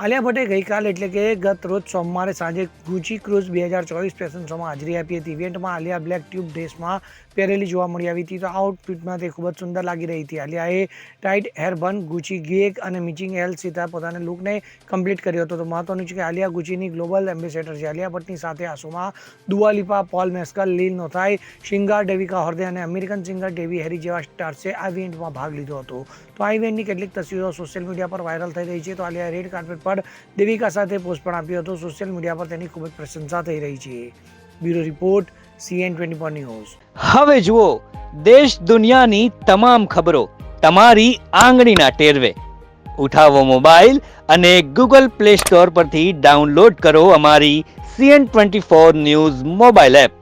આલિયા ભટ્ટે ગઈકાલે એટલે કે ગત રોજ સોમવારે સાંજે ગુચી ક્રુઝ બે હજાર ચોવીસ ફેશન શોમાં હાજરી આપી હતી. ઇવેન્ટમાં આલિયા બ્લેક ટ્યુબ ડ્રેસમાં પહેરેલી જોવા મળી આવી હતી. તો આઉટફિટમાં તે ખૂબ જ સુંદર લાગી રહી હતી. આલિયાએ ટાઇટ હેરબન ગુચી ગેક અને મિચિંગ હેલ સીધા પોતાના લુકને કમ્પ્લીટ કર્યો હતો. તો મહત્વનું છે કે આલિયા ગુચીની ગ્લોબલ એમ્બેસેડર છે. આલિયા ભટ્ટની સાથે આ શોમાં દુઆલિપા, પોલ મેસ્કલ, લીલ નોથાઈ, શિંગાર, ડેવિકા હોર્દે અને અમેરિકન સિંગર ડેવી હેરી જેવા સ્ટાર્સે આ ઇવેન્ટમાં ભાગ લીધો હતો. તો આ ઇવેન્ટની કેટલીક તસવીરો સોશિયલ મીડિયા પર વાયરલ થઈ રહી છે. તો આલિયા રેડ કાર્પેટ પર દેવિકા સાથે પોસ્ટ પણ આપ્યો હતો. સોશિયલ મીડિયા પર તેની ખૂબ જ પ્રશંસા થઈ રહી છે. Bureau report CN twenty four news હવે જુઓ, દેશ દુનિયાની તમામ ખબરો તમારી આંગળીના ટેરવે. ઉઠાવો મોબાઈલ અને ગૂગલ પ્લે સ્ટોર પરથી ડાઉનલોડ કરો અમારી CN twenty four news mobile app.